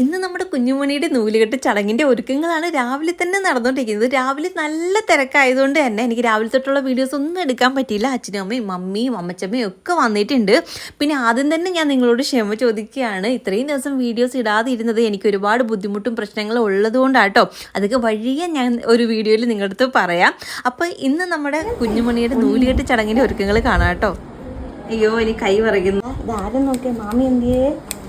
ഇന്ന് നമ്മുടെ കുഞ്ഞുമണിയുടെ നൂലുകെട്ട് ചടങ്ങിന്റെ ഒരുക്കങ്ങളാണ് രാവിലെ തന്നെ നടന്നുകൊണ്ടിരിക്കുന്നത്. രാവിലെ നല്ല തിരക്കായതുകൊണ്ട് തന്നെ എനിക്ക് രാവിലെ തൊട്ടുള്ള വീഡിയോസ് ഒന്നും എടുക്കാൻ പറ്റിയില്ല. അച്ഛനും അമ്മയും മമ്മിയും അമ്മച്ചമ്മയും ഒക്കെ വന്നിട്ടുണ്ട്. പിന്നെ ആദ്യം തന്നെ ഞാൻ നിങ്ങളോട് ക്ഷമ ചോദിക്കുകയാണ്. ഇത്രയും ദിവസം വീഡിയോസ് ഇടാതെ ഇരുന്നത് എനിക്ക് ഒരുപാട് ബുദ്ധിമുട്ടും പ്രശ്നങ്ങളും ഉള്ളതുകൊണ്ടാട്ടോ. അതൊക്കെ വഴിയെ ഞാൻ ഒരു വീഡിയോയിൽ നിങ്ങളുടെ അടുത്ത് പറയാം. അപ്പോൾ ഇന്ന് നമ്മുടെ കുഞ്ഞുമണിയുടെ നൂലുകെട്ട് ചടങ്ങിന്റെ ഒരുക്കങ്ങൾ കാണാം കേട്ടോ. അയ്യോ എനിക്ക് കൈ പറയുന്നു ഇതാരും നോക്കിയ മാമി എന്തിയേ മാമി എന്തിയേ?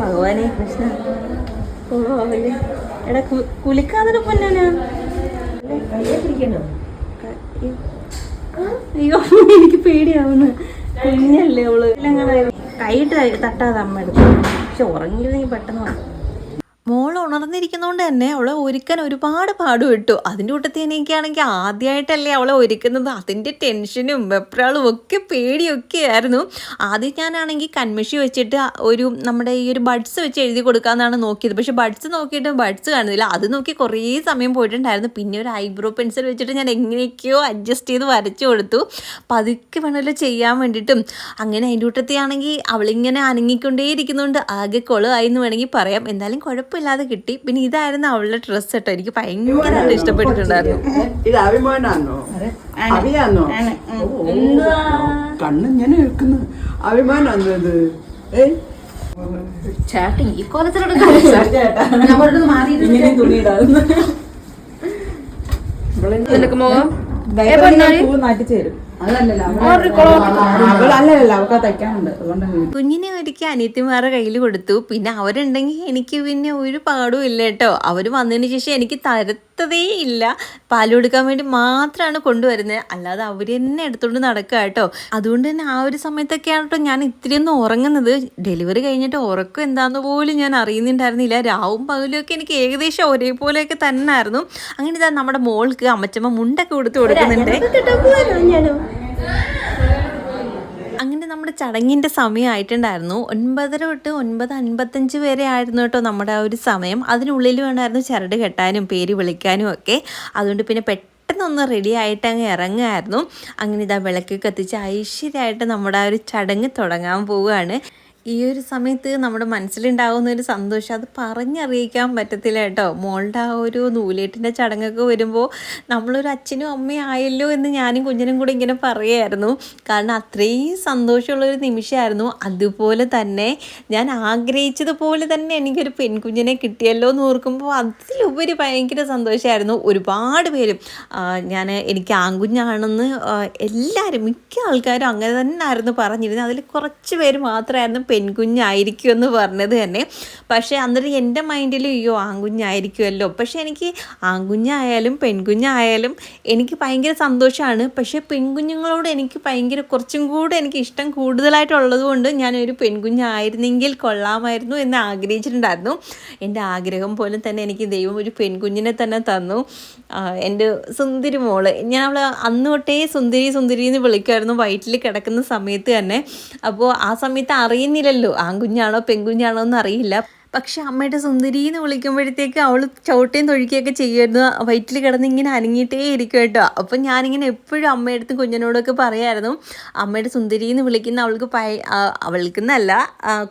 ഭഗവാനെ കൃഷ്ണ. എടാ കു- കുലിക്കാതെ പൊന്നാനാ. അയ്യോ എനിക്ക് പേടിയാവുന്നു. കുഞ്ഞല്ലേ അവൾ. കൈയിട്ട് തട്ടാതെ അമ്മ എടുത്തു. പക്ഷെ ഉറങ്ങിയിരുന്നെങ്കിൽ പെട്ടെന്ന് വന്നു. മോൾ ഉണർന്നിരിക്കുന്നതുകൊണ്ട് തന്നെ അവളെ ഒരുക്കാൻ ഒരുപാട് പാടുപെട്ടു. അതിന്റെ കൂട്ടത്തിൽ എനിക്കാണെങ്കിൽ ആദ്യമായിട്ടല്ലേ അവളെ ഒരുക്കുന്നത്. അതിന്റെ ടെൻഷനും വെപ്രാളും ഒക്കെ പേടിയൊക്കെ ആയിരുന്നു ആദ്യം ഞാനാണെങ്കിൽ കൺമിഷി വെച്ചിട്ട് ഒരു നമ്മുടെ ഈ ഒരു ബഡ്സ് വെച്ച് എഴുതി കൊടുക്കാമെന്നാണ് നോക്കിയത്. പക്ഷേ ബഡ്സ് നോക്കിയിട്ട് ബഡ്സ് കാണുന്നില്ല. അത് നോക്കി കുറേ സമയം പോയിട്ടുണ്ടായിരുന്നു. പിന്നെ ഒരു ഐബ്രോ പെൻസിൽ വെച്ചിട്ട് ഞാൻ എങ്ങനെയൊക്കെയോ അഡ്ജസ്റ്റ് ചെയ്ത് വരച്ചു കൊടുത്തു. പതുക്കെ വേണമല്ലോ ചെയ്യാൻ വേണ്ടിയിട്ടും. അങ്ങനെ അതിന്റെ കൂട്ടത്തിയാണെങ്കിൽ അവളിങ്ങനെ അനങ്ങിക്കൊണ്ടേയിരിക്കുന്നതുകൊണ്ട് ആകെ കൊളമായി എന്ന് വേണമെങ്കിൽ പറയാം. എന്നാലും കുഴപ്പമില്ലാതെ കിട്ടി. പിന്നെ ഇതായിരുന്നു അവളുടെ ഡ്രസ്സ് കേട്ടോ. എനിക്ക് ഭയങ്കരമായിട്ട് ഇഷ്ടപ്പെട്ടിട്ടുണ്ടായിരുന്നു. ഇത് അഭിമാനാണോ അഭിയാന്നോ? ഓ, കണ്ണ് ഇങ്ങനെ വെക്കുന്നു. അഭിമാനാണോ ഇത്? ഏയ് ചേട്ടൻ ഈ കോലത്തിലൂടെ പൂ കുഞ്ഞിനെ ഒരിക്കൽ അനിയത്തിമാരുടെ കയ്യിൽ കൊടുത്തു. പിന്നെ അവരുണ്ടെങ്കിൽ എനിക്ക് പിന്നെ ഒരു പാടും ഇല്ല കേട്ടോ. അവർ വന്നതിന് ശേഷം എനിക്ക് തരത്തതേ ഇല്ല. പാൽ കൊടുക്കാൻ വേണ്ടി മാത്രമാണ് കൊണ്ടുവരുന്നത് അല്ലാതെ അവർ തന്നെ എടുത്തുകൊണ്ട് നടക്കുക കേട്ടോ. അതുകൊണ്ട് തന്നെ ആ ഒരു സമയത്തൊക്കെയാണ് കേട്ടോ ഞാൻ ഇത്തിരി ഒന്ന് ഉറങ്ങുന്നത്. ഡെലിവറി കഴിഞ്ഞിട്ട് ഉറക്കം എന്താന്ന് പോലും ഞാൻ അറിയുന്നുണ്ടായിരുന്നില്ല. രാവും പകലും ഒക്കെ എനിക്ക് ഏകദേശം ഒരേപോലെയൊക്കെ തന്നെ ആയിരുന്നു അങ്ങനെ ഇതാ നമ്മുടെ മോൾക്ക് അമ്മച്ചമ്മ മുണ്ടൊക്കെ കൊടുത്തു കൊടുക്കുന്നുണ്ട്. അങ്ങനെ നമ്മുടെ ചടങ്ങിന്റെ സമയമായിട്ടുണ്ടായിരുന്നു ഒൻപതര തൊട്ട് ഒൻപത് അൻപത്തഞ്ച് വരെ ആയിരുന്നു കേട്ടോ നമ്മുടെ ആ ഒരു സമയം. അതിനുള്ളിൽ വേണമായിരുന്നു ചരട് കെട്ടാനും പേര് വിളിക്കാനും ഒക്കെ. അതുകൊണ്ട് പിന്നെ പെട്ടെന്നൊന്ന് റെഡി ആയിട്ട് അങ്ങ് ഇറങ്ങുമായിരുന്നു. അങ്ങനെ ഇതാ വിളക്ക് കത്തിച്ച് ഐശ്വര്യമായിട്ട് നമ്മുടെ ആ ഒരു ചടങ്ങ് തുടങ്ങാൻ പോവുകയാണ്. ഈ ഒരു സമയത്ത് നമ്മുടെ മനസ്സിലുണ്ടാകുന്ന ഒരു സന്തോഷം അത് പറഞ്ഞറിയിക്കാൻ പറ്റത്തില്ല കേട്ടോ. മോളുടെ ആ ഒരു നൂലേട്ടിന്റെ ചടങ്ങൊക്കെ വരുമ്പോൾ നമ്മളൊരു അച്ഛനും അമ്മയും ആയല്ലോ എന്ന് ഞാനും കുഞ്ഞിനും കൂടെ ഇങ്ങനെ പറയുമായിരുന്നു കാരണം അത്രയും സന്തോഷമുള്ളൊരു നിമിഷമായിരുന്നു. അതുപോലെ തന്നെ ഞാൻ ആഗ്രഹിച്ചതുപോലെ തന്നെ എനിക്കൊരു പെൺകുഞ്ഞിനെ കിട്ടിയല്ലോ എന്ന് ഓർക്കുമ്പോൾ അതിലുപരി ഭയങ്കര സന്തോഷമായിരുന്നു. ഒരുപാട് പേരും ഞാൻ എനിക്ക് ആൺകുഞ്ഞാണെന്ന് എല്ലാവരും മിക്ക ആൾക്കാരും അങ്ങനെ തന്നെ ആയിരുന്നു പറഞ്ഞിരുന്നത്. അതിൽ കുറച്ച് പേര് മാത്രമായിരുന്നു പെൺകുഞ്ഞായിരിക്കും എന്ന് പറഞ്ഞത് തന്നെ. പക്ഷേ അന്നേരം എന്റെ മൈൻഡിൽ അയ്യോ ആൺകുഞ്ഞായിരിക്കുമല്ലോ. പക്ഷേ എനിക്ക് ആൺകുഞ്ഞായാലും പെൺകുഞ്ഞായാലും എനിക്ക് ഭയങ്കര സന്തോഷമാണ്. പക്ഷേ പെൺകുഞ്ഞുങ്ങളോട് എനിക്ക് ഭയങ്കര കുറച്ചും കൂടെ എനിക്ക് ഇഷ്ടം കൂടുതലായിട്ടുള്ളത് കൊണ്ട് ഞാനൊരു പെൺകുഞ്ഞായിരുന്നെങ്കിൽ കൊള്ളാമായിരുന്നു എന്ന് ആഗ്രഹിച്ചിട്ടുണ്ടായിരുന്നു. എന്റെ ആഗ്രഹം പോലെ തന്നെ എനിക്ക് ദൈവം ഒരു പെൺകുഞ്ഞിനെ തന്നെ തന്നു. എന്റെ സുന്ദരി മോൾ. ഞാൻ അവളെ അന്ന് തൊട്ടേ സുന്ദരി സുന്ദരി എന്ന് വിളിക്കുമായിരുന്നു. വയറ്റിൽ കിടക്കുന്ന സമയത്ത് തന്നെ. അപ്പോൾ ആ സമയത്ത് അറിയുന്നില്ലല്ലോ ആൺകുഞ്ഞാണോ പെൺകുഞ്ഞാണോ എന്ന് അറിയില്ല പക്ഷെ അമ്മയുടെ സുന്ദരി എന്ന് വിളിക്കുമ്പോഴത്തേക്ക് അവൾ ചവിട്ടയും തൊഴിക്കുകയൊക്കെ ചെയ്യുമായിരുന്നു വയറ്റിൽ കിടന്ന് ഇങ്ങനെ അനങ്ങിയിട്ടേ ഇരിക്കും കേട്ടോ. അപ്പം ഞാനിങ്ങനെ എപ്പോഴും അമ്മയടുത്തും കുഞ്ഞിനോടൊക്കെ പറയായിരുന്നു. അമ്മയുടെ സുന്ദരി എന്ന് വിളിക്കുന്ന അവൾക്ക് പയ അവൾക്ക് അവൾക്കെന്നല്ല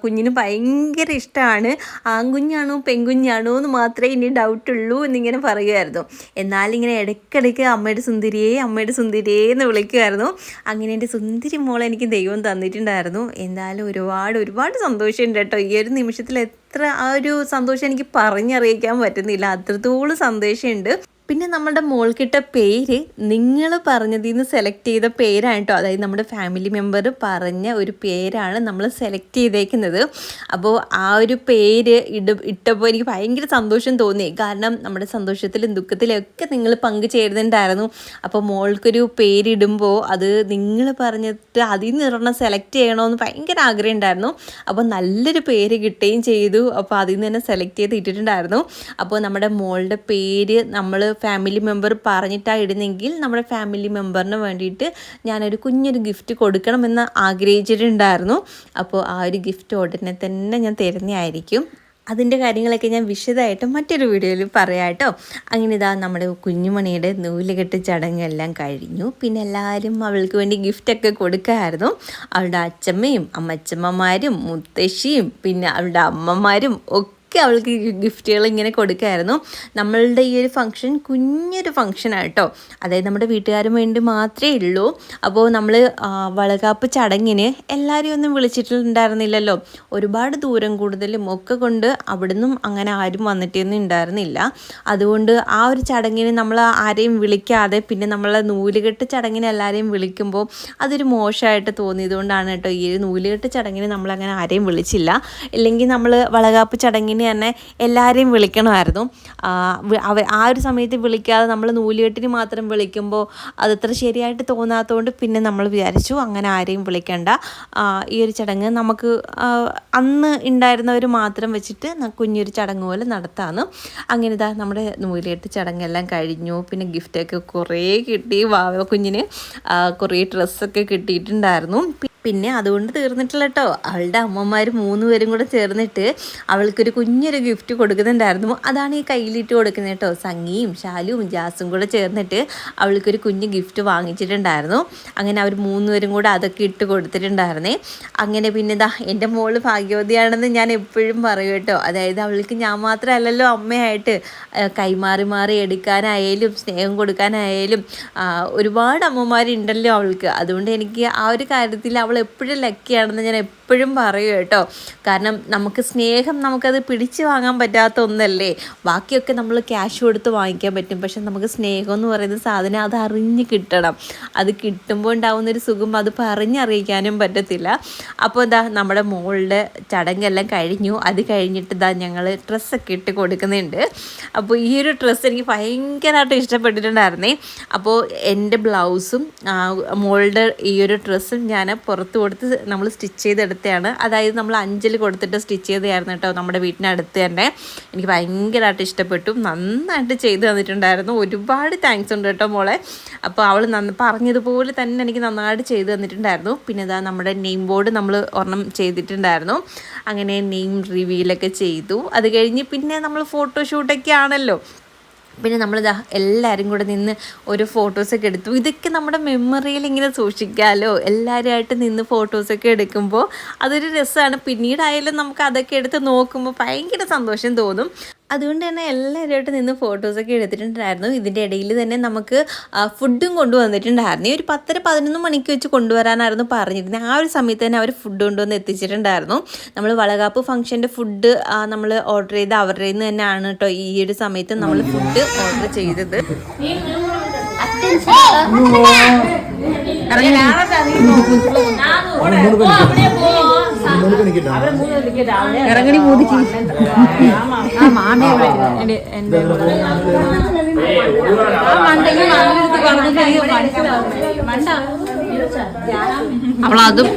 കുഞ്ഞിന് ഭയങ്കര ഇഷ്ടമാണ് ആൺകുഞ്ഞാണോ പെൺകുഞ്ഞാണോ എന്ന് മാത്രമേ ഇനി ഡൗട്ട് ഉള്ളൂ എന്നിങ്ങനെ പറയുമായിരുന്നു എന്നാലിങ്ങനെ ഇടയ്ക്കിടയ്ക്ക് അമ്മയുടെ സുന്ദരിയെ അമ്മയുടെ സുന്ദരിയെ എന്ന് വിളിക്കുമായിരുന്നു അങ്ങനെ എന്റെ സുന്ദരി മോളെ എനിക്ക് ദൈവം തന്നിട്ടുണ്ടായിരുന്നു. എന്തായാലും ഒരുപാട് ഒരുപാട് സന്തോഷമുണ്ട് കേട്ടോ ഈ ഒരു നിമിഷത്തിൽ എത്ര ആ ഒരു സന്തോഷം എനിക്ക് പറഞ്ഞറിയിക്കാൻ പറ്റുന്നില്ല. അത്രത്തോളം സന്തോഷമുണ്ട്. പിന്നെ നമ്മുടെ മോൾക്കിട്ട പേര് നിങ്ങൾ പറഞ്ഞതിൽ നിന്ന് സെലക്ട് ചെയ്ത പേരാണ് കേട്ടോ അതായത് നമ്മുടെ ഫാമിലി മെമ്പർ പറഞ്ഞ ഒരു പേരാണ് നമ്മൾ സെലക്ട് ചെയ്തേക്കുന്നത്. അപ്പോൾ ആ ഒരു പേര് ഇട ഇട്ടപ്പോൾ എനിക്ക് ഭയങ്കര സന്തോഷം തോന്നി. കാരണം നമ്മുടെ സന്തോഷത്തിലും ദുഃഖത്തിലും ഒക്കെ നിങ്ങൾ ചേരുന്നുണ്ടായിരുന്നു. അപ്പോൾ മോൾക്കൊരു പേരിടുമ്പോൾ അത് നിങ്ങൾ പറഞ്ഞിട്ട് അതിൽ നിന്ന് സെലക്ട് ചെയ്യണമെന്ന് ഭയങ്കര ആഗ്രഹം ഉണ്ടായിരുന്നു. അപ്പോൾ നല്ലൊരു പേര് കിട്ടുകയും ചെയ്തു. അപ്പോൾ അതിൽ നിന്ന് തന്നെ സെലക്ട് ചെയ്ത് ഇട്ടിട്ടുണ്ടായിരുന്നു. അപ്പോൾ നമ്മുടെ മോളുടെ പേര് നമ്മൾ ഫാമിലി മെമ്പർ പറഞ്ഞിട്ടാണ് ഇടുന്നെങ്കിൽ നമ്മുടെ ഫാമിലി മെമ്പറിന് വേണ്ടിയിട്ട് ഞാനൊരു കുഞ്ഞൊരു ഗിഫ്റ്റ് കൊടുക്കണമെന്ന് ആഗ്രഹിച്ചിട്ടുണ്ടായിരുന്നു. അപ്പോൾ ആ ഒരു ഗിഫ്റ്റ് ഉടനെ തന്നെ ഞാൻ തരുന്നതായിരിക്കും. അതിന്റെ കാര്യങ്ങളൊക്കെ ഞാൻ വിശദമായിട്ട് മറ്റൊരു വീഡിയോയിൽ പറയാം കേട്ടോ അങ്ങനെ ഇതാ നമ്മുടെ കുഞ്ഞുമണിയുടെ നൂലുകെട്ട് ചടങ്ങെല്ലാം കഴിഞ്ഞു. പിന്നെ എല്ലാവരും അവൾക്ക് വേണ്ടി ഗിഫ്റ്റൊക്കെ കൊടുക്കായിരുന്നു. അവളുടെ അച്ഛമ്മയും അമ്മച്ചമ്മമാരും മുത്തശ്ശിയും പിന്നെ അവളുടെ അമ്മമാരും ഒക്കെ ഒക്കെ അവൾക്ക് ഗിഫ്റ്റുകൾ ഇങ്ങനെ കൊടുക്കായിരുന്നു. നമ്മളുടെ ഈ ഒരു ഫംഗ്ഷൻ കുഞ്ഞൊരു ഫംഗ്ഷനാണ് കേട്ടോ അതായത് നമ്മുടെ വീട്ടുകാരും വേണ്ടി മാത്രമേ ഉള്ളൂ. അപ്പോൾ നമ്മൾ വളകാപ്പ് ചടങ്ങിന് എല്ലാവരെയും ഒന്നും വിളിച്ചിട്ടുണ്ടായിരുന്നില്ലല്ലോ. ഒരുപാട് ദൂരം കൂടുതലും ഒക്കെ കൊണ്ട് അവിടുന്നും അങ്ങനെ ആരും വന്നിട്ടൊന്നും ഉണ്ടായിരുന്നില്ല. അതുകൊണ്ട് ആ ഒരു ചടങ്ങിന് നമ്മൾ ആരെയും വിളിക്കാതെ പിന്നെ നമ്മളെ നൂലുകെട്ട് ചടങ്ങിന് എല്ലാവരെയും വിളിക്കുമ്പോൾ അതൊരു മോശമായിട്ട് തോന്നിയതുകൊണ്ടാണ് കേട്ടോ ഈ നൂലുകെട്ട് ചടങ്ങിന് നമ്മളങ്ങനെ ആരെയും വിളിച്ചില്ല. ഇല്ലെങ്കിൽ നമ്മൾ വളകാപ്പ് ചടങ്ങിന് തന്നെ എല്ലാവരെയും വിളിക്കണമായിരുന്നു. അവ ആ ഒരു സമയത്ത് വിളിക്കാതെ നമ്മൾ നൂലുകെട്ടിന് മാത്രം വിളിക്കുമ്പോൾ അതത്ര ശരിയായിട്ട് തോന്നാത്തതുകൊണ്ട് പിന്നെ നമ്മൾ വിചാരിച്ചു അങ്ങനെ ആരെയും വിളിക്കണ്ട. ഈ ഒരു ചടങ്ങ് നമുക്ക് അന്ന് ഉണ്ടായിരുന്നവർ മാത്രം വെച്ചിട്ട് കുഞ്ഞൊരു ചടങ്ങ് പോലെ നടത്താമെന്ന് അങ്ങനെ ഇതാ നമ്മുടെ നൂലുകെട്ട് ചടങ്ങെല്ലാം കഴിഞ്ഞു. പിന്നെ ഗിഫ്റ്റൊക്കെ കുറേ കിട്ടി. വാവ കുഞ്ഞിന് കുറേ ഡ്രസ്സൊക്കെ കിട്ടിയിട്ടുണ്ടായിരുന്നു. പിന്നെ അതുകൊണ്ട് തീർന്നിട്ടില്ല കേട്ടോ അവളുടെ അമ്മമാർ മൂന്ന് പേരും കൂടെ ചേർന്നിട്ട് അവൾക്കൊരു കുഞ്ഞൊരു ഗിഫ്റ്റ് കൊടുക്കുന്നുണ്ടായിരുന്നു. അതാണ് ഈ കയ്യിലിട്ട് കൊടുക്കുന്നത് കേട്ടോ. സംഗിയും ശാലുവും ജാസും കൂടെ ചേർന്നിട്ട് അവൾക്കൊരു കുഞ്ഞ് ഗിഫ്റ്റ് വാങ്ങിച്ചിട്ടുണ്ടായിരുന്നു. അങ്ങനെ അവർ മൂന്നുപേരും കൂടെ അതൊക്കെ ഇട്ട് കൊടുത്തിട്ടുണ്ടായിരുന്നേ. അങ്ങനെ പിന്നെ ഇതാ എന്റെ മോൾ ഭാഗ്യവതിയാണെന്ന് ഞാൻ എപ്പോഴും പറയും കേട്ടോ. അതായത് അവൾക്ക് ഞാൻ മാത്രമല്ലല്ലോ അമ്മയായിട്ട് കൈമാറി മാറി എടുക്കാനായാലും സ്നേഹം കൊടുക്കാനായാലും ഒരുപാട് അമ്മമാരുണ്ടല്ലോ അവൾക്ക്. അതുകൊണ്ട് എനിക്ക് ആ ഒരു കാര്യത്തിൽ അവൾ എപ്പോഴും ലക്കിയാണെന്ന് ഞാൻ എപ്പോഴും പറയും കേട്ടോ. കാരണം നമുക്ക് സ്നേഹം നമുക്കത് പിടിച്ചു വാങ്ങാൻ പറ്റാത്ത ഒന്നല്ലേ. ബാക്കിയൊക്കെ നമ്മൾ ക്യാഷ് കൊടുത്ത് വാങ്ങിക്കാൻ പറ്റും. പക്ഷെ നമുക്ക് സ്നേഹം എന്ന് പറയുന്ന സാധനം അത് അറിഞ്ഞ് കിട്ടണം. അത് കിട്ടുമ്പോൾ ഉണ്ടാവുന്നൊരു സുഖം അത് പറഞ്ഞറിയിക്കാനും പറ്റത്തില്ല. അപ്പോൾ ഇതാ നമ്മുടെ മോളുടെ ചടങ്ങെല്ലാം കഴിഞ്ഞു. അത് കഴിഞ്ഞിട്ട് ഇതാ ഞങ്ങൾ ഡ്രസ്സൊക്കെ ഇട്ട് കൊടുക്കുന്നുണ്ട്. അപ്പോൾ ഈ ഒരു ഡ്രസ്സ് എനിക്ക് ഭയങ്കരമായിട്ട് ഇഷ്ടപ്പെട്ടിട്ടുണ്ടായിരുന്നേ. അപ്പോൾ എന്റെ ബ്ലൗസും മോളുടെ ഈ ഒരു ഡ്രസ്സും ഞാൻ പുറത്ത് കൊടുത്ത് നമ്മൾ സ്റ്റിച്ച് ചെയ്തെടുത്തതാണ് അതായത് നമ്മൾ അഞ്ചിൽ കൊടുത്തിട്ട് സ്റ്റിച്ച് ചെയ്തതായിരുന്നു കേട്ടോ നമ്മുടെ വീട്ടിനടുത്ത് തന്നെ. എനിക്ക് ഭയങ്കരമായിട്ട് ഇഷ്ടപ്പെട്ടു. നന്നായിട്ട് ചെയ്തു തന്നിട്ടുണ്ടായിരുന്നു. ഒരുപാട് താങ്ക്സ് ഉണ്ട് കേട്ടോ മോളെ. അപ്പോൾ അവൾ നന്ന് പറഞ്ഞതുപോലെ തന്നെ എനിക്ക് നന്നായിട്ട് ചെയ്തു തന്നിട്ടുണ്ടായിരുന്നു. പിന്നെ ഇതാ നമ്മുടെ നെയിം ബോർഡ് നമ്മൾ ഒരെണ്ണം ചെയ്തിട്ടുണ്ടായിരുന്നു. അങ്ങനെ നെയിം റിവീലൊക്കെ ചെയ്തു. അത് കഴിഞ്ഞ് പിന്നെ നമ്മൾ ഫോട്ടോഷൂട്ടൊക്കെ ആണല്ലോ. പിന്നെ നമ്മൾ നമ്മളിതാ എല്ലാവരും കൂടെ നിന്ന് ഒരു ഫോട്ടോസൊക്കെ എടുത്തു. ഇതൊക്കെ നമ്മുടെ മെമ്മറിയിൽ ഇങ്ങനെ സൂക്ഷിക്കാമല്ലോ എല്ലാവരുമായിട്ട് നിന്ന് ഫോട്ടോസൊക്കെ എടുക്കുമ്പോൾ അതൊരു രസമാണ് പിന്നീടായാലും നമുക്ക് അതൊക്കെ എടുത്ത് നോക്കുമ്പോൾ ഭയങ്കര സന്തോഷം തോന്നും. അതുകൊണ്ട് തന്നെ എല്ലാവരുമായിട്ട് നിന്ന് ഫോട്ടോസൊക്കെ എടുത്തിട്ടുണ്ടായിരുന്നു ഇതിന്റെ ഇടയിൽ തന്നെ നമുക്ക് ഫുഡും കൊണ്ടുവന്നിട്ടുണ്ടായിരുന്നു ഈ ഒരു പത്തര പതിനൊന്ന് മണിക്ക് വെച്ച് കൊണ്ടുവരാനായിരുന്നു പറഞ്ഞിരുന്നത് ആ ഒരു സമയത്ത് തന്നെ അവർ ഫുഡ് കൊണ്ടുവന്ന് എത്തിച്ചിട്ടുണ്ടായിരുന്നു നമ്മൾ വളകാപ്പ് ഫംഗ്ഷന്റെ ഫുഡ് നമ്മൾ ഓർഡർ ചെയ്ത് അവരുടെ നിന്ന് തന്നെയാണ് കേട്ടോ ഈ ഒരു സമയത്ത് നമ്മൾ ഫുഡ് ഓർഡർ ചെയ്തത് ഇറങ്ങണി മോദിക്ക് അവളതും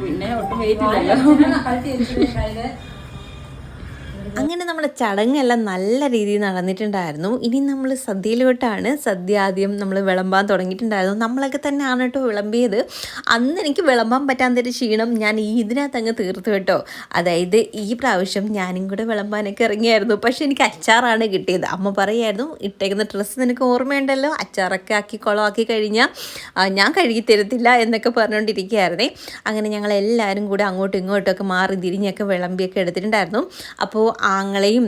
പിന്നെ ഒട്ടും വെയിറ്റ് ഇല്ലല്ലോ. അങ്ങനെ നമ്മുടെ ചടങ്ങെല്ലാം നല്ല രീതിയിൽ നടന്നിട്ടുണ്ടായിരുന്നു. ഇനി നമ്മൾ സദ്യയിലോട്ടാണ്. സദ്യ ആദ്യം നമ്മൾ വിളമ്പാൻ തുടങ്ങിയിട്ടുണ്ടായിരുന്നു. നമ്മളൊക്കെ തന്നെയാണ് കേട്ടോ വിളമ്പിയത്. അന്ന് എനിക്ക് വിളമ്പാൻ പറ്റാത്തൊരു ക്ഷീണം ഞാൻ ഈ ഇതിനകത്ത് അങ്ങ് തീർത്തു കേട്ടോ. അതായത് ഈ പ്രാവശ്യം ഞാനും കൂടെ വിളമ്പാനൊക്കെ ഇറങ്ങിയായിരുന്നു. പക്ഷെ എനിക്ക് അച്ചാറാണ് കിട്ടിയത്. അമ്മ പറയായിരുന്നു ഇട്ടേക്കുന്ന ഡ്രസ്സ് നിനക്ക് ഓർമ്മയുണ്ടല്ലോ? അച്ചാറൊക്കെ ആക്കി കുളമാക്കി കഴിഞ്ഞാൽ ഞാൻ കഴുകി തരത്തില്ല എന്നൊക്കെ പറഞ്ഞുകൊണ്ടിരിക്കുകയായിരുന്നേ അങ്ങനെ ഞങ്ങൾ എല്ലാവരും കൂടെ അങ്ങോട്ടും ഇങ്ങോട്ടും ഒക്കെ മാറി തിരിഞ്ഞൊക്കെ വിളമ്പിയൊക്കെ എടുത്തിട്ടുണ്ടായിരുന്നു. അപ്പോൾ ആങ്ങളെയും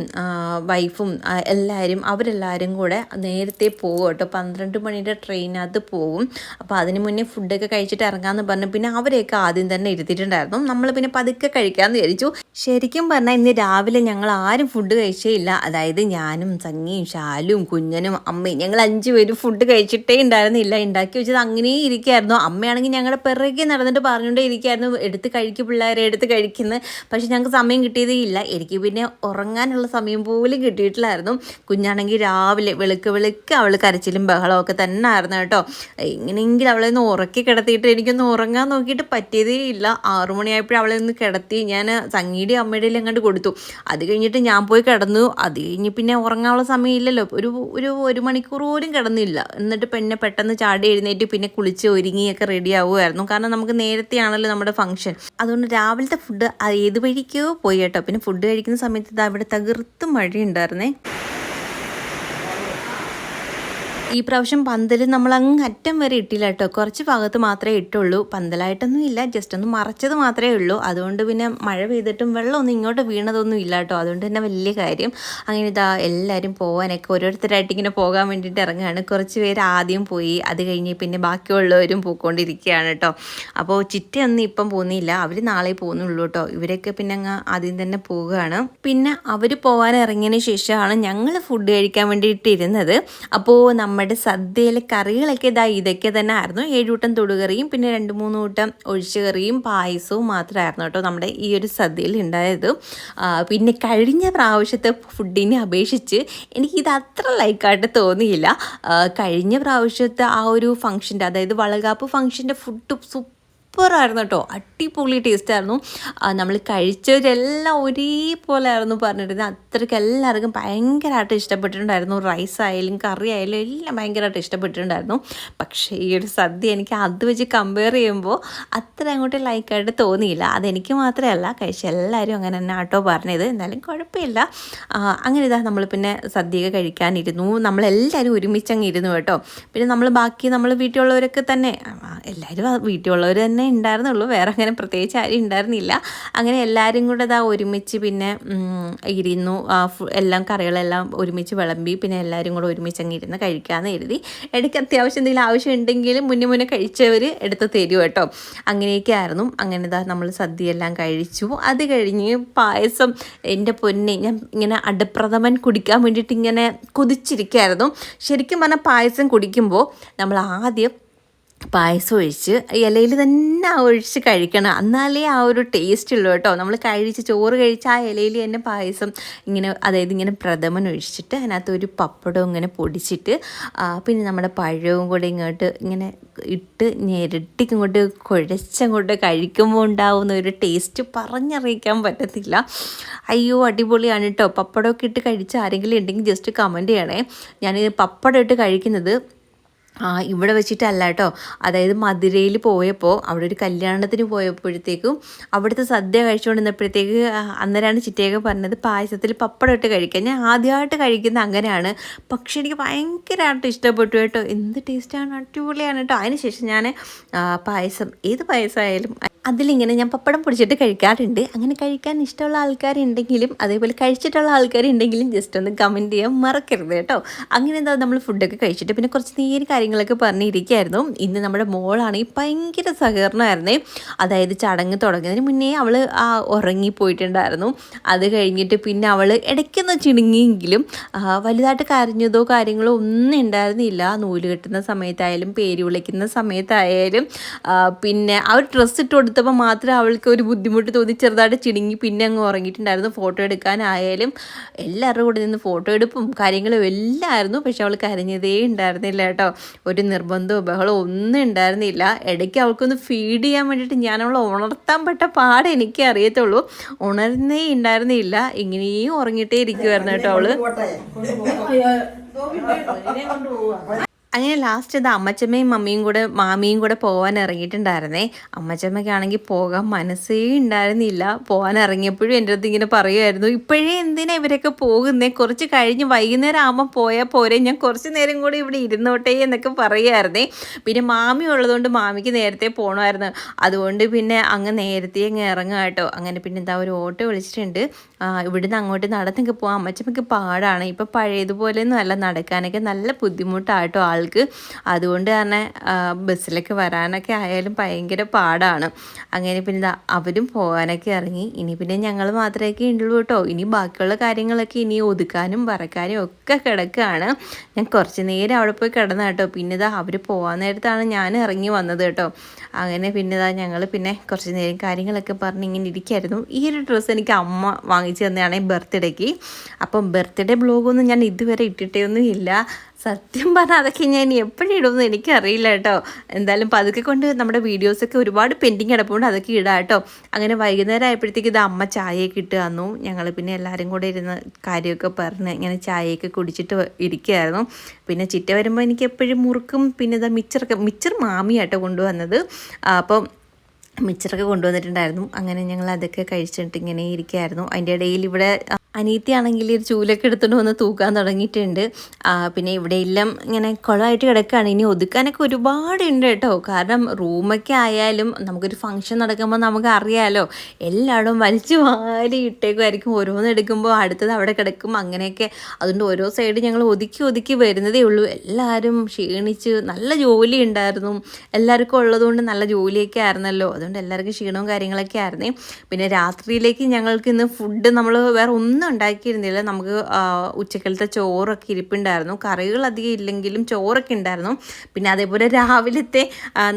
വൈഫും എല്ലാവരും അവരെല്ലാവരും കൂടെ നേരത്തെ പോകും കേട്ടോ. പന്ത്രണ്ട് മണിയുടെ ട്രെയിനകത്ത് പോകും അപ്പോൾ അതിന് മുന്നേ ഫുഡൊക്കെ കഴിച്ചിട്ട് ഇറങ്ങാമെന്ന് പറഞ്ഞു. പിന്നെ അവരെയൊക്കെ ആദ്യം തന്നെ ഇരുത്തിയിട്ടുണ്ടായിരുന്നു. നമ്മൾ പിന്നെ പതുക്കെ കഴിക്കാമെന്ന് വിചാരിച്ചു. ശരിക്കും പറഞ്ഞാൽ ഇന്ന് രാവിലെ ഞങ്ങൾ ആരും ഫുഡ് കഴിച്ചേ ഇല്ല. അതായത് ഞാനും സംഗിയും ശാലും കുഞ്ഞനും അമ്മയും ഞങ്ങൾ അഞ്ച് പേരും ഫുഡ് കഴിച്ചിട്ടേ ഉണ്ടായിരുന്നില്ല. ഉണ്ടാക്കി വെച്ചത് അങ്ങനെ ഇരിക്കുകയായിരുന്നു അമ്മയാണെങ്കിൽ ഞങ്ങളുടെ പിറകെ നടന്നിട്ട് പറഞ്ഞുകൊണ്ടേ ഇരിക്കുകയായിരുന്നു എടുത്ത് കഴിക്കും പിള്ളേരെ എടുത്ത് കഴിക്കുന്നത് പക്ഷെ ഞങ്ങൾക്ക് സമയം കിട്ടിയതേ ഇല്ല. എനിക്ക് പിന്നെ ഉറങ്ങാനുള്ള സമയം പോലും കിട്ടിയിട്ടില്ലായിരുന്നു. കുഞ്ഞാണെങ്കിൽ രാവിലെ വെളുക്ക് വെളുക്ക് അവൾ കരച്ചിലും ബഹളവും ഒക്കെ തന്നെ ആയിരുന്നു കേട്ടോ. എങ്ങനെയെങ്കിലും അവളെ ഒന്ന് ഉറക്കി കിടത്തിയിട്ട് എനിക്കൊന്ന് ഉറങ്ങാൻ നോക്കിയിട്ട് പറ്റിയതേ ഇല്ല. ആറു മണിയായപ്പോഴും അവളെ ഒന്ന് കിടത്തി ഞാൻ സംഗീടി അമ്മയുടെ അങ്ങോട്ട് കൊടുത്തു. അത് കഴിഞ്ഞിട്ട് ഞാൻ പോയി കിടന്നു. അത് കഴിഞ്ഞ് പിന്നെ ഉറങ്ങാനുള്ള സമയമില്ലല്ലോ. ഒരു ഒരു ഒരു മണിക്കൂർ പോലും കിടന്നില്ല. എന്നിട്ട് പിന്നെ പെട്ടെന്ന് ചാടി എഴുന്നേറ്റ് പിന്നെ കുളിച്ച് ഒരുങ്ങിയൊക്കെ റെഡി ആവുമായിരുന്നു. കാരണം നമുക്ക് നേരത്തെയാണല്ലോ നമ്മുടെ ഫംഗ്ഷൻ അതുകൊണ്ട് രാവിലത്തെ ഫുഡ് ഏത് വഴിക്കോ പോയി കേട്ടോ. പിന്നെ ഫുഡ് കഴിക്കുന്ന സമയത്ത് ഇതാ അവിടെ തകർത്ത് മഴയുണ്ടായിരുന്നേ. ഈ പ്രാവശ്യം പന്തൽ നമ്മൾ അങ്ങ് അറ്റം വരെ ഇട്ടില്ല കേട്ടോ. കുറച്ച് ഭാഗത്ത് മാത്രമേ ഇട്ടുള്ളൂ. പന്തലായിട്ടൊന്നും ഇല്ല. ജസ്റ്റ് ഒന്ന് മറച്ചത് മാത്രമേ ഉള്ളൂ. അതുകൊണ്ട് പിന്നെ മഴ പെയ്തിട്ടും വെള്ളമൊന്നും ഇങ്ങോട്ട് വീണതൊന്നും ഇല്ല കേട്ടോ. അതുകൊണ്ട് തന്നെ വലിയ കാര്യം. അങ്ങനെ ഇതാ എല്ലാവരും പോകാനൊക്കെ ഓരോരുത്തരായിട്ട് ഇങ്ങനെ പോകാൻ വേണ്ടിയിട്ട് ഇറങ്ങുകയാണ് കുറച്ച് പേര് ആദ്യം പോയി. അത് കഴിഞ്ഞ് പിന്നെ ബാക്കിയുള്ളവരും പോയിക്കൊണ്ടിരിക്കുകയാണ് കേട്ടോ. അപ്പോൾ ചിറ്റയൊന്നും ഇപ്പം പോകുന്നില്ല. അവർ നാളെ പോകുന്നുള്ളൂ കേട്ടോ. ഇവരൊക്കെ പിന്നെ അങ്ങ് ആദ്യം തന്നെ പോവുകയാണ്. പിന്നെ അവർ പോകാൻ ഇറങ്ങിയതിന് ശേഷമാണ് ഞങ്ങൾ ഫുഡ് കഴിക്കാൻ വേണ്ടിയിട്ട് ഇരുന്നത്. അപ്പോൾ നമ്മുടെ സദ്യയിലെ കറികളൊക്കെ ഇതാ ഇതൊക്കെ തന്നെ ആയിരുന്നു. ഏഴൂട്ടം തൊടുകറിയും പിന്നെ രണ്ട് മൂന്ന് കൂട്ടം ഒഴിച്ചുകറിയും പായസവും മാത്രമായിരുന്നു കേട്ടോ നമ്മുടെ ഈ ഒരു സദ്യയിൽ ഉണ്ടായത്. പിന്നെ കഴിഞ്ഞ പ്രാവശ്യത്തെ ഫുഡിനെ അപേക്ഷിച്ച് ഇത് അത്ര ലൈക്കായിട്ട് തോന്നിയില്ല. കഴിഞ്ഞ പ്രാവശ്യത്തെ ആ ഒരു ഫംഗ്ഷന്റെ അതായത് വളകാപ്പ് ഫംഗ്ഷന്റെ ഫുഡ് സൂപ്പറായിരുന്നു കേട്ടോ. അടിപൊളി ടേസ്റ്റ് ആയിരുന്നു. നമ്മൾ കഴിച്ചവരെല്ലാം ഒരേപോലെ ആയിരുന്നു പറഞ്ഞിരുന്നത്. അത്രയ്ക്ക് എല്ലാവർക്കും ഭയങ്കരമായിട്ട് ഇഷ്ടപ്പെട്ടിട്ടുണ്ടായിരുന്നു. റൈസ് ആയാലും കറി ആയാലും എല്ലാം ഭയങ്കരമായിട്ട് ഇഷ്ടപ്പെട്ടിട്ടുണ്ടായിരുന്നു. പക്ഷേ ഈ ഒരു സദ്യ എനിക്ക് അത് വെച്ച് കമ്പയർ ചെയ്യുമ്പോൾ അത്ര അങ്ങോട്ട് ലൈക്കായിട്ട് തോന്നിയില്ല. അതെനിക്ക് മാത്രമല്ല കഴിച്ച എല്ലാവരും അങ്ങനെ തന്നെ ആട്ടോ പറഞ്ഞത്. എന്നാലും കുഴപ്പമില്ല. അങ്ങനെ ഇതാ നമ്മൾ പിന്നെ സദ്യയൊക്കെ കഴിക്കാനിരുന്നു. നമ്മളെല്ലാവരും ഒരുമിച്ച് അങ്ങ് ഇരുന്നു കേട്ടോ. പിന്നെ നമ്മൾ ബാക്കി നമ്മൾ വീട്ടിലുള്ളവരൊക്കെ തന്നെ എല്ലാവരും വീട്ടിലുള്ളവർ തന്നെ ഉണ്ടായിരുന്നുള്ളൂ. വേറെ അങ്ങനെ പ്രത്യേകിച്ച് ആരും ഉണ്ടായിരുന്നില്ല. അങ്ങനെ എല്ലാവരും കൂടെ ഇതാ ഒരുമിച്ച് പിന്നെ ഇരുന്നു. എല്ലാം കറികളെല്ലാം ഒരുമിച്ച് വിളമ്പി പിന്നെ എല്ലാവരും കൂടെ ഒരുമിച്ച് അങ്ങ് ഇരുന്ന് കഴിക്കാമെന്ന് കരുതി. ഇടയ്ക്ക് അത്യാവശ്യം എന്തെങ്കിലും ആവശ്യം ഉണ്ടെങ്കിലും മുന്നേ മുന്നേ കഴിച്ചവർ എടുത്ത് തരും കേട്ടോ. അങ്ങനെയൊക്കെ ആയിരുന്നു. അങ്ങനെ ഇതാ നമ്മൾ സദ്യയെല്ലാം കഴിച്ചു. അത് കഴിഞ്ഞ് പായസം എന്റെ പൊന്നെ ഞാൻ ഇങ്ങനെ അടപ്രഥമൻ കുടിക്കാൻ വേണ്ടിയിട്ട് ഇങ്ങനെ കൊതിച്ചിരിക്കുകയായിരുന്നു ശരിക്കും പറഞ്ഞാൽ പായസം കുടിക്കുമ്പോൾ നമ്മൾ ആദ്യം പായസം ഒഴിച്ച് ഇലയിൽ തന്നെ ഒഴിച്ച് കഴിക്കണം. എന്നാലേ ആ ഒരു ടേസ്റ്റ് ഉള്ളൂ കേട്ടോ. നമ്മൾ കഴിച്ച് ചോറ് കഴിച്ച് ആ ഇലയിൽ തന്നെ പായസം ഇങ്ങനെ അതായത് ഇങ്ങനെ പ്രഥമൻ ഒഴിച്ചിട്ട് അതിനകത്ത് ഒരു പപ്പടം ഇങ്ങനെ പൊടിച്ചിട്ട് പിന്നെ നമ്മുടെ പഴവും കൂടെ ഇങ്ങോട്ട് ഇങ്ങനെ ഇട്ട് ഞെരട്ടിക്ക് ഇങ്ങോട്ട് കുഴച്ചങ്ങോട്ട് കഴിക്കുമ്പോൾ ഉണ്ടാവുന്ന ഒരു ടേസ്റ്റ് പറഞ്ഞറിയിക്കാൻ പറ്റത്തില്ല. അയ്യോ അടിപൊളിയാണ് കേട്ടോ. പപ്പടമൊക്കെ ഇട്ട് കഴിച്ച ആരെങ്കിലും ഉണ്ടെങ്കിൽ ജസ്റ്റ് കമന്റ് ചെയ്യണേ. ഞാൻ പപ്പടം ഇട്ട് കഴിക്കുന്നത് ആ ഇവിടെ വെച്ചിട്ടല്ല കേട്ടോ അതായത് മധുരയിൽ പോയപ്പോൾ അവിടെ ഒരു കല്യാണത്തിന് പോയപ്പോഴത്തേക്കും അവിടുത്തെ സദ്യ കഴിച്ചുകൊണ്ടിരുന്നപ്പോഴത്തേക്ക് അന്നേരമാണ് ചിറ്റയൊക്കെ പറഞ്ഞത് പായസത്തിൽ പപ്പടം ഇട്ട് കഴിക്കാൻ. ഞാൻ ആദ്യമായിട്ട് കഴിക്കുന്ന അങ്ങനെയാണ്. പക്ഷേ എനിക്ക് ഭയങ്കരമായിട്ട് ഇഷ്ടപ്പെട്ടു കേട്ടോ. എന്ത് ടേസ്റ്റാണ് അടിപൊളിയാണ് കേട്ടോ അതിനുശേഷം ഞാൻ പായസം ഏത് പായസമായാലും അതിലിങ്ങനെ ഞാൻ പപ്പടം പൊടിച്ചിട്ട് കഴിക്കാറുണ്ട്. അങ്ങനെ കഴിക്കാൻ ഇഷ്ടമുള്ള ആൾക്കാരുണ്ടെങ്കിലും അതേപോലെ കഴിച്ചിട്ടുള്ള ആൾക്കാരുണ്ടെങ്കിലും ജസ്റ്റ് ഒന്ന് കമന്റ് ചെയ്യാൻ മറക്കരുത് കേട്ടോ. അങ്ങനെ എന്താ നമ്മൾ ഫുഡൊക്കെ കഴിച്ചിട്ട് പിന്നെ കുറച്ച് നേരം കാര്യങ്ങളൊക്കെ പറഞ്ഞിരിക്കുകയായിരുന്നു ഇന്ന് നമ്മുടെ മോളാണെങ്കിൽ ഭയങ്കര സഹകരണമായിരുന്നേ. അതായത് ചടങ്ങ് തുടങ്ങുന്നതിന് മുന്നേ അവൾ ആ ഉറങ്ങിപ്പോയിട്ടുണ്ടായിരുന്നു അത് കഴിഞ്ഞിട്ട് പിന്നെ അവൾ ഇടയ്ക്കൊന്ന് ചിണുങ്ങിയെങ്കിലും വലുതായിട്ട് കരഞ്ഞതോ കാര്യങ്ങളോ ഒന്നും ഉണ്ടായിരുന്നില്ല. നൂൽ കെട്ടുന്ന സമയത്തായാലും പേര് വിളിക്കുന്ന സമയത്തായാലും പിന്നെ ആ ഒരു ഡ്രസ്സ് ഇട്ട് കൊടുത്തപ്പോൾ മാത്രം അവൾക്ക് ഒരു ബുദ്ധിമുട്ട് തോന്നി. ചെറുതായിട്ട് ചിണുങ്ങി പിന്നെ അങ്ങ് ഉറങ്ങിയിട്ടുണ്ടായിരുന്നു. ഫോട്ടോ എടുക്കാനായാലും എല്ലാവരുടെ കൂടെ നിന്ന് ഫോട്ടോ എടുപ്പും കാര്യങ്ങളും എല്ലാം ആയിരുന്നു പക്ഷെ അവൾ കരഞ്ഞതേ ഉണ്ടായിരുന്നില്ല കേട്ടോ. ഒരു നിർബന്ധവും ബഹളവും ഒന്നും ഉണ്ടായിരുന്നില്ല. ഇടയ്ക്ക് അവൾക്കൊന്ന് ഫീഡ് ചെയ്യാൻ വേണ്ടിയിട്ട് ഞാൻ അവളെ ഉണർത്താൻ പെട്ട പാടെ എനിക്ക് അറിയത്തുള്ളൂ. ഉണർന്നേ ഉണ്ടായിരുന്നില്ല. ഇങ്ങനെയും ഉറങ്ങിയിട്ടേ ഇരിക്കുമായിരുന്നു കേട്ടോ അവൾ. അങ്ങനെ ലാസ്റ്റ് ഇത് അമ്മച്ചമ്മയും മമ്മിയും കൂടെ മാമിയും കൂടെ പോകാൻ ഇറങ്ങിയിട്ടുണ്ടായിരുന്നേ. അമ്മച്ചമ്മയ്ക്കാണെങ്കിൽ പോകാൻ മനസ്സേ ഉണ്ടായിരുന്നില്ല പോകാൻ ഇറങ്ങിയപ്പോഴും എന്റെ അടുത്ത് ഇങ്ങനെ പറയുമായിരുന്നു ഇപ്പോഴേ എന്തിനാ ഇവരൊക്കെ പോകുന്നേ? കുറച്ച് കഴിഞ്ഞ് വൈകുന്നേരം ആകുമ്പോൾ പോയാൽ പോരെ. ഞാൻ കുറച്ച് നേരം കൂടി ഇവിടെ ഇരുന്നോട്ടെ എന്നൊക്കെ പറയുമായിരുന്നേ പിന്നെ മാമി ഉള്ളതുകൊണ്ട് മാമിക്ക് നേരത്തെ പോകണമായിരുന്നു അതുകൊണ്ട് പിന്നെ അങ്ങ് നേരത്തെ അങ്ങ് ഇറങ്ങുക കേട്ടോ. അങ്ങനെ പിന്നെ എന്താ ഒരു ഓട്ടോ വിളിച്ചിട്ടുണ്ട്. ഇവിടുന്ന് അങ്ങോട്ട് നടന്നൊക്കെ പോകാം അമ്മച്ചമ്മയ്ക്ക് പാടാണ്. ഇപ്പം പഴയതുപോലെയൊന്നും അല്ല. നടക്കാനൊക്കെ നല്ല ബുദ്ധിമുട്ടാട്ടോ ആൾ ആൾക്ക് അതുകൊണ്ട് തന്നെ ബസ്സിലേക്ക് വരാനൊക്കെ ആയാലും ഭയങ്കര പാടാണ്. അങ്ങനെ പിന്നെ അവരും പോകാനൊക്കെ ഇറങ്ങി. ഇനി പിന്നെ ഞങ്ങൾ മാത്രമേ ഉള്ളൂ കേട്ടോ. ഇനി ബാക്കിയുള്ള കാര്യങ്ങളൊക്കെ ഇനി ഒതുക്കാനും പറക്കാനും ഒക്കെ കിടക്കുകയാണ് ഞാൻ കുറച്ച് നേരം അവിടെ പോയി കിടന്ന കേട്ടോ. പിന്നെ ഇതാ അവർ പോകാൻ നേരത്താണ് ഞാൻ ഇറങ്ങി വന്നത് കേട്ടോ. അങ്ങനെ പിന്നെ ഇതാ ഞങ്ങൾ പിന്നെ കുറച്ച് നേരം കാര്യങ്ങളൊക്കെ പറഞ്ഞ് ഇങ്ങനെ ഇരിക്കായിരുന്നു. ഈ ഒരു ഡ്രസ്സ് എനിക്ക് അമ്മ വാങ്ങിച്ചു തന്നെയാണ് ബർത്ത്ഡേക്ക്. അപ്പം ബർത്ത്ഡേ ബ്ലോഗൊന്നും ഞാൻ ഇതുവരെ ഇട്ടിട്ടേ ഒന്നും ഇല്ല. സത്യം പറഞ്ഞാൽ അതൊക്കെ ഞാൻ എപ്പോഴും ഇടുമെന്ന് എനിക്കറിയില്ല കേട്ടോ. എന്തായാലും പതുക്കെ കൊണ്ട് നമ്മുടെ വീഡിയോസൊക്കെ ഒരുപാട് പെൻഡിങ് കിടപ്പുണ്ട് അതൊക്കെ ഇടാം കേട്ടോ. അങ്ങനെ വൈകുന്നേരം ആയപ്പോഴത്തേക്ക് ഇത് അമ്മ ചായയൊക്കെ ഇട്ട് തന്നു. ഞങ്ങൾ പിന്നെ എല്ലാവരും കൂടെ ഇരുന്ന് കാര്യമൊക്കെ പറഞ്ഞ് ഇങ്ങനെ ചായയൊക്കെ കുടിച്ചിട്ട് ഇരിക്കുകയായിരുന്നു. പിന്നെ ചിറ്റ വരുമ്പോൾ എനിക്ക് എപ്പോഴും മുറുക്കും പിന്നെ ഇതാ മിച്ചറൊക്കെ മിച്ചർ മാമിയാട്ടോ കൊണ്ടുവന്നത്. അപ്പം മിച്ചറൊക്കെ കൊണ്ടുവന്നിട്ടുണ്ടായിരുന്നു. അങ്ങനെ ഞങ്ങൾ അതൊക്കെ കഴിച്ചിട്ട് ഇങ്ങനെ ഇരിക്കുകയായിരുന്നു. അതിന്റെ ഇടയിൽ ഇവിടെ അനീത്തിയാണെങ്കിൽ ഒരു ചൂലൊക്കെ എടുത്തുകൊണ്ട് വന്ന് തൂക്കാൻ തുടങ്ങിയിട്ടുണ്ട്. പിന്നെ ഇവിടെ എല്ലാം ഇങ്ങനെ കുളമായിട്ട് കിടക്കുകയാണ് ഇനി ഒതുക്കാനൊക്കെ ഒരുപാട് ഉണ്ട് കേട്ടോ. കാരണം റൂമൊക്കെ ആയാലും നമുക്കൊരു ഫംഗ്ഷൻ നടക്കുമ്പോൾ നമുക്ക് അറിയാമല്ലോ എല്ലായിടവും വലിച്ചു വാരി ഇട്ടേക്കുമായിരിക്കും ഓരോന്ന് എടുക്കുമ്പോൾ അടുത്തത് അവിടെ കിടക്കും. അങ്ങനെയൊക്കെ അതുകൊണ്ട് ഓരോ സൈഡ് ഞങ്ങൾ ഒതുക്കി ഒതുക്കി വരുന്നതേ ഉള്ളൂ. എല്ലാവരും ക്ഷീണിച്ച് നല്ല ജോലി ഉണ്ടായിരുന്നു. എല്ലാവർക്കും ഉള്ളതുകൊണ്ട് നല്ല ജോലിയൊക്കെ ആയിരുന്നല്ലോ. അതുകൊണ്ട് എല്ലാവർക്കും ക്ഷീണവും കാര്യങ്ങളൊക്കെ ആയിരുന്നേ. പിന്നെ രാത്രിയിലേക്ക് ഞങ്ങൾക്ക് ഇന്ന് ഫുഡ് നമ്മൾ വേറെ ഒന്നും ഉണ്ടാക്കിയിരുന്നില്ല. നമുക്ക് ഉച്ചക്കലത്തെ ചോറൊക്കെ ഇരിപ്പുണ്ടായിരുന്നു. കറികൾ അധികം ഇല്ലെങ്കിലും ചോറൊക്കെ ഉണ്ടായിരുന്നു പിന്നെ അതേപോലെ രാവിലത്തെ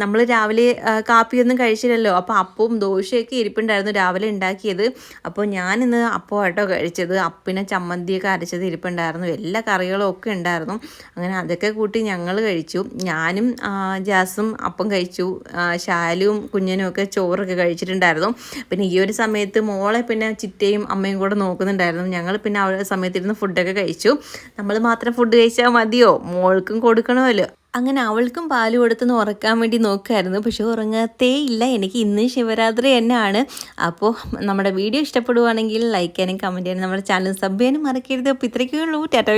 നമ്മൾ രാവിലെ കാപ്പിയൊന്നും കഴിച്ചില്ലല്ലോ. അപ്പോൾ അപ്പവും ദോശയൊക്കെ ഇരിപ്പുണ്ടായിരുന്നു രാവിലെ ഉണ്ടാക്കിയത് അപ്പോൾ ഞാനിന്ന് അപ്പമായിട്ടോ കഴിച്ചത്. അപ്പിനെ ചമ്മന്തിയൊക്കെ അരച്ചത് ഇരിപ്പുണ്ടായിരുന്നു. എല്ലാ കറികളും ഒക്കെ ഉണ്ടായിരുന്നു അങ്ങനെ അതൊക്കെ കൂട്ടി ഞങ്ങൾ കഴിച്ചു. ഞാനും ജാസും അപ്പം കഴിച്ചു. ശാലുവും കുഞ്ഞനും ഒക്കെ ചോറൊക്കെ കഴിച്ചിട്ടുണ്ടായിരുന്നു. പിന്നെ ഈ ഒരു സമയത്ത് മോളെ പിന്നെ ചിറ്റയും അമ്മയും കൂടെ നോക്കുന്നുണ്ടായിരുന്നു. ഞങ്ങൾ പിന്നെ ആ ഒരു സമയത്ത് ഇരുന്ന് ഫുഡൊക്കെ കഴിച്ചു. നമ്മൾ മാത്രം ഫുഡ് കഴിച്ചാൽ മതിയോ? മോൾക്കും കൊടുക്കണമല്ലോ. അങ്ങനെ അവൾക്കും പാൽ കൊടുത്തുനിന്ന് ഉറക്കാൻ വേണ്ടി നോക്കുമായിരുന്നു പക്ഷെ ഉറങ്ങത്തേ ഇല്ല. എനിക്ക് ഇന്ന് ശിവരാത്രി തന്നെയാണ്. അപ്പോൾ നമ്മുടെ വീഡിയോ ഇഷ്ടപ്പെടുവാണെങ്കിൽ ലൈക്ക് ചെയ്യാനും കമന്റ് ചെയ്യാനും നമ്മുടെ ചാനൽ സബ് ചെയ്യാനും മറക്കരുത്. അപ്പോൾ ഇത്രയ്ക്കേ ഉള്ളൂ. ടാറ്റ